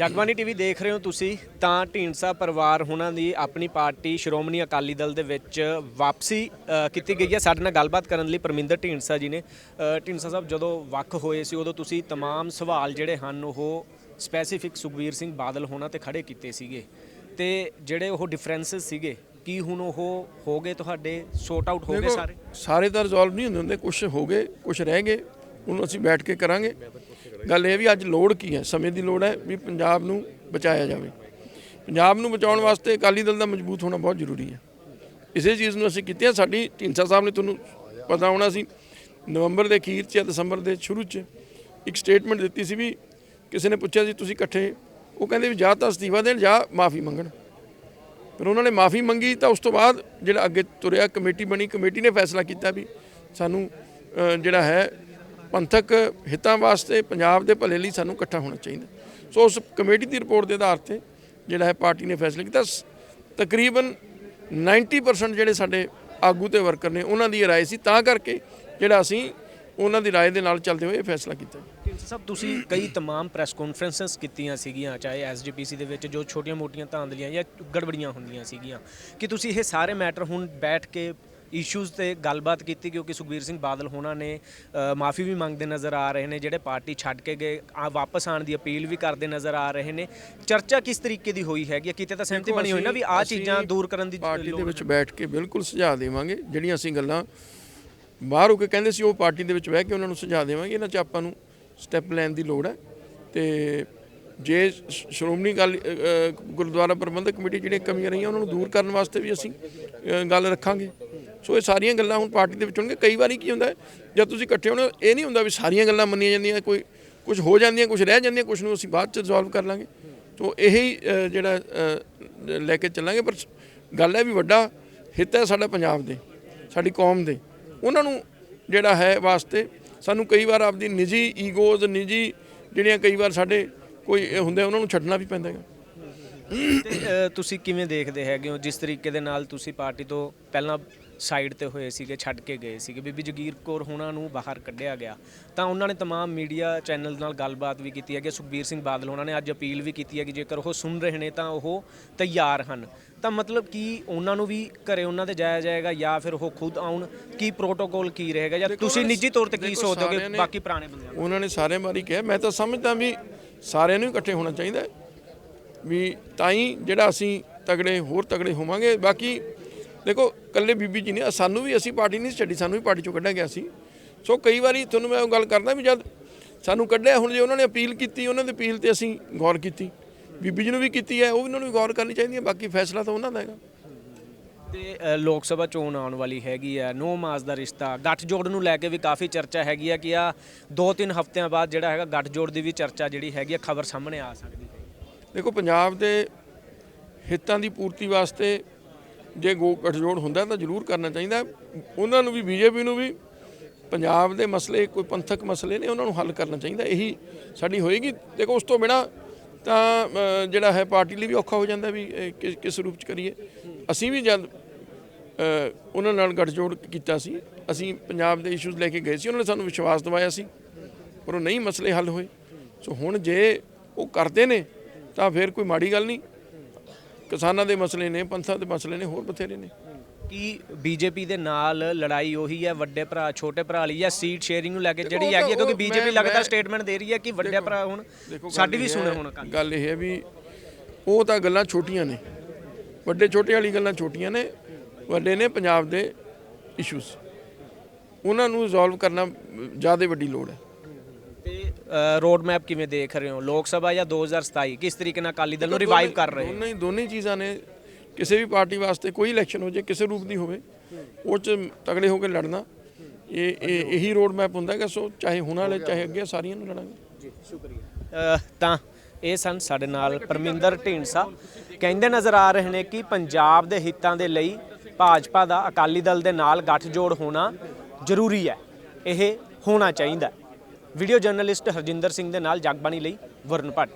Jagbani TV ਦੇਖ ਰਹੇ ਹੋ ਤੁਸੀਂ ਤਾਂ ਢੀਂਡਸਾ ਪਰਿਵਾਰ ਹੁਣਾਂ ਦੀ ਆਪਣੀ ਪਾਰਟੀ ਸ਼੍ਰੋਮਣੀ ਅਕਾਲੀ ਦਲ ਦੇ ਵਿੱਚ ਵਾਪਸੀ ਅ, ਕੀਤੀ ਗਈ ਹੈ ਸਾਡੇ ਨਾਲ ਗੱਲਬਾਤ ਕਰਨ ਲਈ ਪਰਮਿੰਦਰ ਢੀਂਡਸਾ ਜੀ ਨੇ ਅ, ਢੀਂਡਸਾ ਸਾਹਿਬ ਜਦੋਂ ਵੱਖ ਹੋਏ ਸੀ ਉਦੋਂ ਤੁਸੀਂ तमाम ਸਵਾਲ ਜਿਹੜੇ ਹਨ ਉਹ ਸਪੈਸੀਫਿਕ ਸੁਖਬੀਰ ਸਿੰਘ ਬਾਦਲ ਹੋਣਾ ਤੇ ਖੜੇ ਕੀਤੇ ਸੀਗੇ ਤੇ ਜਿਹੜੇ ਉਹ ਡਿਫਰੈਂਸਸ ਸੀਗੇ ਕੀ ਹੁਣ ਉਹ ਹੋ ਗਏ ਤੁਹਾਡੇ ਸੋਰਟ ਆਊਟ ਹੋ ਗਏ ਦੇਖੋ, ਸਾਰੇ ਸਾਰੇ ਤਾਂ ਰਿਜ਼ੋਲਵ ਨਹੀਂ ਹੁੰਦੇ ਹੁੰਦੇ ਕੁਝ ਹੋ ਗਏ ਕੁਝ ਰਹਿ ਗਏ ਉਹਨੂੰ ਅਸੀਂ ਬੈਠ ਕੇ ਕਰਾਂਗੇ ਗੱਲ ਇਹ ਵੀ ਅੱਜ ਲੋੜ ਕੀ ਹੈ? ਸਮੇਂ ਦੀ ਲੋੜ ਹੈ ਵੀ ਪੰਜਾਬ ਨੂੰ ਬਚਾਇਆ ਜਾਵੇ। ਪੰਜਾਬ ਨੂੰ ਬਚਾਉਣ ਵਾਸਤੇ ਅਕਾਲੀ ਦਲ ਦਾ ਮਜ਼ਬੂਤ ਹੋਣਾ ਬਹੁਤ ਜ਼ਰੂਰੀ ਹੈ। ਇਸੇ ਚੀਜ਼ ਨੂੰ ਅਸੀਂ ਕੀਤੀ ਹੈ। ਸਾਡੀ ਢੀਂਡਸਾ ਸਾਹਿਬ ਨੇ ਤੁਹਾਨੂੰ ਪਤਾ ਹੋਣਾ ਸੀ, ਨਵੰਬਰ ਦੇ ਅਖੀਰ 'ਚ ਜਾਂ ਦਸੰਬਰ ਦੇ ਸ਼ੁਰੂ 'ਚ ਇੱਕ ਸਟੇਟਮੈਂਟ ਦਿੱਤੀ ਸੀ ਵੀ ਕਿਸੇ ਨੇ ਪੁੱਛਿਆ ਸੀ, ਤੁਸੀਂ ਇਕੱਠੇ ਉਹ ਕਹਿੰਦੇ ਵੀ ਜਾਂ ਤਾਂ ਅਸਤੀਫਾ ਦੇਣ ਜਾਂ ਮਾਫੀ ਮੰਗਣ। ਪਰ ਉਹਨਾਂ ਨੇ ਮਾਫੀ ਮੰਗੀ ਤਾਂ ਉਸ ਤੋਂ ਬਾਅਦ ਜਿਹੜਾ ਅੱਗੇ ਤੁਰਿਆ, ਕਮੇਟੀ ਬਣੀ, ਕਮੇਟੀ ਨੇ ਫੈਸਲਾ ਕੀਤਾ ਵੀ ਸਾਨੂੰ ਜਿਹੜਾ ਹੈ ਪੰਥਕ ਹਿੱਤਾਂ ਵਾਸਤੇ ਪੰਜਾਬ ਦੇ ਭਲੇ ਲਈ ਸਾਨੂੰ ਇਕੱਠਾ ਹੋਣਾ ਚਾਹੀਦਾ ਸੋ ਉਸ ਕਮੇਟੀ ਦੀ ਰਿਪੋਰਟ ਦੇ ਆਧਾਰ ਤੇ ਜਿਹੜਾ ਹੈ ਪਾਰਟੀ ਨੇ ਫੈਸਲਾ ਕੀਤਾ ਸ- ਤਕਰੀਬਨ 90% ਜਿਹੜੇ ਸਾਡੇ ਆਗੂ ਤੇ ਵਰਕਰ ਨੇ ਉਹਨਾਂ ਦੀ ਇਹ ਰਾਏ ਸੀ ਤਾਂ ਕਰਕੇ ਜਿਹੜਾ ਅਸੀਂ ਉਹਨਾਂ ਦੀ ਰਾਏ ਦੇ ਨਾਲ ਚੱਲਦੇ ਹੋਏ ਇਹ ਫੈਸਲਾ ਕੀਤਾ ਢੀਂਡਸਾ ਸਾਹਿਬ ਤੁਸੀਂ ਕਈ तमाम ਪ੍ਰੈਸ ਕਾਨਫਰੰਸਸ ਕੀਤੀਆਂ ਸੀਗੀਆਂ ਚਾਹੇ ਐਸਜੀਪੀਸੀ ਦੇ ਵਿੱਚ ਜੋ ਛੋਟੀਆਂ-ਮੋਟੀਆਂ ਧਾਂਦਲੀਆਂ ਜਾਂ ਗੜਬੜੀਆਂ ਹੁੰਦੀਆਂ ਸੀਗੀਆਂ ਕਿ ਤੁਸੀਂ ਇਹ ਸਾਰੇ ਮੈਟਰ ਹੁਣ ਬੈਠ ਕੇ ਇਸ਼ੂਜ਼ ਤੇ ਗੱਲਬਾਤ ਕੀਤੀ ਕਿਉਂਕਿ ਸੁਖਬੀਰ ਸਿੰਘ ਬਾਦਲ ਹੋਣਾ ਨੇ ਮਾਫੀ ਵੀ ਮੰਗਦੇ ਨਜ਼ਰ ਆ ਰਹੇ ਨੇ ਜਿਹੜੇ ਪਾਰਟੀ ਛੱਡ ਕੇ ਗਏ ਆ ਵਾਪਸ ਆਉਣ ਦੀ ਅਪੀਲ ਵੀ ਕਰਦੇ ਨਜ਼ਰ ਆ ਰਹੇ ਨੇ। ਚਰਚਾ ਕਿਸ ਤਰੀਕੇ ਦੀ ਹੋਈ ਹੈਗੀ? ਕਿਤੇ ਤਾਂ ਸਹਿਮਤੀ ਬਣੀ ਹੋਈ ਨਾ ਵੀ ਅਸੀਂ ਚੀਜ਼ਾਂ ਦੂਰ ਕਰਨ ਦੀ ਪਾਰਟੀ ਦੇ ਵਿੱਚ ਬੈਠ ਕੇ ਬਿਲਕੁਲ ਸੁਝਾਅ ਦੇਵਾਂਗੇ। ਜਿਹੜੀਆਂ ਅਸੀਂ ਗੱਲਾਂ ਬਾਹਰ ਹੋ ਕੇ ਕਹਿੰਦੇ ਸੀ ਉਹ ਪਾਰਟੀ ਦੇ ਵਿੱਚ ਬਹਿ ਕੇ ਉਹਨਾਂ ਨੂੰ ਸੁਝਾਅ ਦੇਵਾਂਗੇ। ਇਹਨਾਂ 'ਚ ਆਪਾਂ ਨੂੰ ਸਟੈਪ ਲੈਣ ਦੀ ਲੋੜ ਹੈ। ਤੇ ਜੇ ਸ਼੍ਰੋਮਣੀ ਗੱਲ ਗੁਰਦੁਆਰਾ ਪ੍ਰਬੰਧਕ ਕਮੇਟੀ ਜਿਹੜੀਆਂ ਕਮੀਆਂ ਰਹੀਆਂ ਉਹਨਾਂ ਨੂੰ ਦੂਰ ਕਰਨ ਵਾਸਤੇ ਵੀ ਅਸੀਂ ਗੱਲ ਰੱਖਾਂਗੇ। ਸੋ ਇਹ ਸਾਰੀਆਂ ਗੱਲਾਂ ਹੁਣ ਪਾਰਟੀ ਦੇ ਵਿੱਚ ਹੋਣਗੇ ਕਈ ਵਾਰੀ ਕੀ ਹੁੰਦਾ ਜਦ ਤੁਸੀਂ ਇਕੱਠੇ ਹੋਣੇ ਇਹ ਨਹੀਂ ਹੁੰਦਾ ਵੀ ਸਾਰੀਆਂ ਗੱਲਾਂ ਮੰਨੀਆਂ ਜਾਂਦੀਆਂ ਕੋਈ ਕੁਝ ਹੋ ਜਾਂਦੀਆਂ ਕੁਝ ਰਹਿ ਜਾਂਦੀਆਂ ਕੁਝ ਨੂੰ ਅਸੀਂ ਬਾਅਦ ਚ ਰਿਜ਼ੋਲਵ ਕਰ ਲਾਂਗੇ। ਸੋ ਇਹੀ ਜਿਹੜਾ ਲੈ ਕੇ ਚੱਲਾਂਗੇ ਪਰ ਗੱਲ ਹੈ ਵੀ ਵੱਡਾ ਹਿੱਤ ਹੈ ਸਾਡਾ ਪੰਜਾਬ ਦੇ ਸਾਡੀ ਕੌਮ ਦੇ। ਉਹਨਾਂ ਨੂੰ ਜਿਹੜਾ ਹੈ ਵਾਸਤੇ ਸਾਨੂੰ ਕਈ ਵਾਰ ਆਪਦੀ ਨਿੱਜੀ ਈਗੋਜ਼ ਨਿੱਜੀ ਜਿਹੜੀਆਂ ਕਈ ਵਾਰ ਸਾਡੇ ਕੋਈ ਹੁੰਦੇ ਆ, ਉਹਨਾਂ ਨੂੰ ਛੱਡਣਾ ਵੀ ਪੈਂਦਾ ਹੈਗਾ। ਤੁਸੀਂ ਕਿਵੇਂ ਦੇਖਦੇ ਹੈਗੇ ਹੋ? ਜਿਸ ਤਰੀਕੇ ਦੇ ਨਾਲ ਤੁਸੀਂ ਪਾਰਟੀ ਤੋਂ ਪਹਿਲਾਂ ਸਾਈਡ ਤੇ ਹੋਏ ਸੀਗੇ ਛੱਡ ਕੇ ਗਏ ਸੀਗੇ ਬੀਬੀ ਜਗੀਰ ਕੌਰ ਹੋਣਾ ਨੂੰ ਬਾਹਰ ਕੱਢਿਆ ਗਿਆ ਤਾਂ ਉਹਨਾਂ ਨੇ तमाम ਮੀਡੀਆ ਚੈਨਲ ਨਾਲ ਗੱਲਬਾਤ ਵੀ ਕੀਤੀ ਹੈ ਕਿ ਸੁਖਬੀਰ ਸਿੰਘ ਬਾਦਲ ਉਹਨਾਂ ਨੇ ਅੱਜ ਅਪੀਲ ਵੀ ਕੀਤੀ ਹੈ ਕਿ ਜੇਕਰ ਉਹ ਸੁਣ ਰਹੇ ਨੇ ਤਾਂ ਉਹ ਤਿਆਰ ਹਨ ਤਾਂ ਮਤਲਬ ਕੀ ਉਹਨਾਂ ਨੂੰ ਵੀ ਘਰੇ ਉਹਨਾਂ ਦੇ ਜਾਇਆ ਜਾਏਗਾ ਜਾਂ ਫਿਰ ਉਹ ਖੁਦ ਆਉਣ ਕੀ ਪ੍ਰੋਟੋਕੋਲ ਕੀ ਰਹੇਗਾ ਜਾਂ ਤੁਸੀਂ ਨਿੱਜੀ ਤੌਰ ਤੇ ਕੀ ਦੇਖੋ, ਸੋਚਦੇ ਹੋ ਕਿ ਸਾਰਿਆਂ ਨੇ- ਬਾਕੀ ਪੁਰਾਣੇ ਬੰਦਿਆਂ ਨੂੰ ਉਹਨਾਂ ਨੇ ਸਾਰੇ ਵਾਰੀ ਕਿਹਾ ਮੈਂ ਤਾਂ ਸਮਝਦਾ ਵੀ ਸਾਰਿਆਂ ਨੂੰ ਇਕੱਠੇ ਹੋਣਾ ਚਾਹੀਦਾ ਹੈ। ਵੀ ਤਾਂ ਹੀ ਜਿਹੜਾ ਅਸੀਂ ਤਗੜੇ ਹੋਰ ਤਗੜੇ ਹੋਵਾਂਗੇ ਬਾਕੀ ਦੇਖੋ ਕੱਲੇ ਬੀਬੀ ਜੀ ਨੇ ਸਾਨੂੰ ਵੀ ਅਸੀਂ ਪਾਰਟੀ ਨਹੀਂ ਛੱਡੀ ਸਾਨੂੰ ਵੀ ਪਾਰਟੀ ਚੋਂ ਕੱਢਿਆ ਗਿਆ ਸੀ। ਸੋ ਕਈ ਵਾਰੀ ਤੁਹਾਨੂੰ ਮੈਂ ਉਹ ਗੱਲ ਕਰਦਾ ਵੀ ਜਦ ਸਾਨੂੰ ਕੱਢਿਆ ਹੁਣ ਜੇ ਉਹਨਾਂ ਨੇ ਅਪੀਲ ਕੀਤੀ ਉਹਨਾਂ ਦੀ ਅਪੀਲ ਤੇ ਅਸੀਂ ਗੌਰ ਕੀਤੀ। ਬੀਬੀ ਜੀ ਨੂੰ ਵੀ ਕੀਤੀ ਹੈ ਉਹ ਵੀ ਉਹਨਾਂ ਨੂੰ ਗੌਰ ਕਰਨੀ ਚਾਹੀਦੀ ਹੈ ਬਾਕੀ ਫੈਸਲਾ ਤਾਂ ਉਹਨਾਂ ਦਾ ਹੈਗਾ। ਤੇ ਲੋਕ ਸਭਾ ਚੋਣ ਆਉਣ ਵਾਲੀ ਹੈਗੀ ਆ ਨੋ ਮਾਸ ਦਾ ਰਿਸ਼ਤਾ। ਗੱਠਜੋੜ ਨੂੰ ਲੈ ਕੇ ਵੀ ਕਾਫੀ ਚਰਚਾ ਹੈਗੀ ਆ ਕਿ ਆ ਦੋ ਤਿੰਨ ਹਫ਼ਤਿਆਂ ਬਾਅਦ ਜਿਹੜਾ ਹੈਗਾ ਗੱਠਜੋੜ ਦੀ ਵੀ ਚਰਚਾ ਜਿਹੜੀ ਹੈਗੀ ਆ ਖਬਰ ਸਾਹਮਣੇ ਆ ਸਕਦੀ ਹੈ। ਦੇਖੋ ਪੰਜਾਬ ਦੇ ਹਿੱਤਾਂ ਦੀ ਪੂਰਤੀ ਵਾਸਤੇ ਜੇ ਗੋ ਗਠਜੋੜ ਹੁੰਦਾ ਤਾਂ ਜ਼ਰੂਰ ਕਰਨਾ ਚਾਹੀਦਾ। ਉਹਨਾਂ ਨੂੰ ਵੀ, ਬੀਜੇਪੀ ਨੂੰ ਵੀ, ਪੰਜਾਬ ਦੇ ਮਸਲੇ, ਕੋਈ ਪੰਥਕ ਮਸਲੇ ਨੇ, ਉਹਨਾਂ ਨੂੰ ਹੱਲ ਕਰਨਾ ਚਾਹੀਦਾ। ਇਹੀ ਸਾਡੀ ਹੋਏਗੀ। ਦੇਖੋ, ਉਸ ਤੋਂ ਬਿਨਾ ਤਾਂ ਜਿਹੜਾ ਹੈ ਪਾਰਟੀ ਲਈ ਵੀ ਔਖਾ ਹੋ ਜਾਂਦਾ ਵੀ ਕਿਸ- ਰੂਪ ਚ ਕਰੀਏ। ਅਸੀਂ ਵੀ ਜਦ ਉਹਨਾਂ ਨਾਲ ਗੱਠਜੋੜ ਕੀਤਾ ਸੀ, ਅਸੀਂ ਪੰਜਾਬ ਦੇ ਇਸ਼ੂਜ਼ ਲੈ ਕੇ ਗਏ ਸੀ, ਉਹਨਾਂ ਨੇ ਸਾਨੂੰ ਵਿਸ਼ਵਾਸ ਦਿਵਾਇਆ ਸੀ, ਪਰ ਉਹ ਨਹੀਂ ਮਸਲੇ ਹੱਲ ਹੋਏ। ਸੋ ਹੁਣ ਜੇ ਉਹ ਕਰਦੇ ਨੇ, ਤਾਂ ਫਿਰ ਕੋਈ ਮਾੜੀ ਗੱਲ ਨਹੀਂ। ਕਿਸਾਨਾਂ ਦੇ ਮਸਲੇ ਨੇ ਪੰਥਾਂ ਦੇ ਮਸਲੇ ਨੇ ਹੋਰ ਬਥੇਰੇ ਨੇ। ਕੀ ਬੀਜੇਪੀ ਦੇ ਨਾਲ ਲੜਾਈ ਉਹੀ ਹੈ ਵੱਡੇ ਭਰਾ ਛੋਟੇ ਭਰਾ ਲਈ ਜਾਂ ਸੀਟ ਸ਼ੇਅਰਿੰਗ ਨੂੰ ਲੈ ਕੇ ਜਿਹੜੀ ਹੈਗੀ ਹੈ? ਕਿਉਂਕਿ ਬੀਜੇਪੀ ਲਗਾਤਾਰ ਸਟੇਟਮੈਂਟ ਦੇ ਰਹੀ ਹੈ ਕਿ ਵੱਡੇ ਭਰਾ ਹੁਣ। ਸਾਡੀ ਵੀ ਸੁਣੇ ਹੁਣ। ਗੱਲ। ਇਹ ਹੈ ਵੀ ਉਹ ਤਾਂ ਗੱਲਾਂ ਛੋਟੀਆਂ ਨੇ। ਵੱਡੇ ਛੋਟੇ ਵਾਲੀ ਗੱਲਾਂ ਛੋਟੀਆਂ ਨੇ ਵੱਡੇ ਨੇ ਪੰਜਾਬ ਦੇ ਇਸ਼ੂਜ਼ ਉਹਨਾਂ ਨੂੰ ਰਿਜ਼ੋਲਵ ਕਰਨਾ ਜ਼ਿਆਦਾ ਵੱਡੀ ਲੋੜ ਹੈ। ਰੋਡ ਮੈਪ ਕਿਵੇਂ ਦੇਖ ਰਹੇ ਹੋ? ਲੋਕ ਸਭਾ ਜਾਂ 2027 ਕਿਸ ਤਰੀਕੇ ਨਾਲ ਅਕਾਲੀ ਦਲ ਨੂੰ ਰਿਵਾਈਵ ਕਰ ਰਹੇ ਹੋ? ਦੋਨੇ ਚੀਜ਼ਾਂ ਨੇ। ਕਿਸੇ ਵੀ ਪਾਰਟੀ ਵਾਸਤੇ ਕੋਈ ਇਲੈਕਸ਼ਨ ਹੋ ਜੇ ਕਿਸੇ ਰੂਪ ਦੀ ਹੋਵੇ ਉਹ ਚ ਤਗੜੇ ਹੋ ਕੇ ਲੜਨਾ। ਇਹ ਇਹ ਇਹੀ ਰੋਡ ਮੈਪ ਹੁੰਦਾ ਹੈਗਾ ਸੋ ਚਾਹੇ ਹੁਣ ਵਾਲੇ ਚਾਹੇ ਅੱਗੇ ਸਾਰੀਆਂ ਨੂੰ ਲੜਾਂਗੇ। ਅ, ਤਾਂ ਇਹ ਸਨ ਸਾਡੇ ਨਾਲ ਪਰਮਿੰਦਰ ਢੀਂਡਸਾ। ਕਹਿੰਦੇ ਨਜ਼ਰ ਆ ਰਹੇ ਨੇ ਕਿ ਪੰਜਾਬ ਦੇ ਹਿੱਤਾਂ ਦੇ ਲਈ ਭਾਜਪਾ ਦਾ ਅਕਾਲੀ ਦਲ ਦੇ ਨਾਲ ਗੱਠਜੋੜ ਹੋਣਾ ਜ਼ਰੂਰੀ ਹੈ। ਇਹ ਹੋਣਾ ਚਾਹੀਦਾ। ਵੀਡੀਓ ਜਰਨਲਿਸਟ ਹਰਜਿੰਦਰ ਸਿੰਘ ਦੇ ਨਾਲ ਜਗਬਾਣੀ ਲਈ ਵਰਨ ਭੱਟ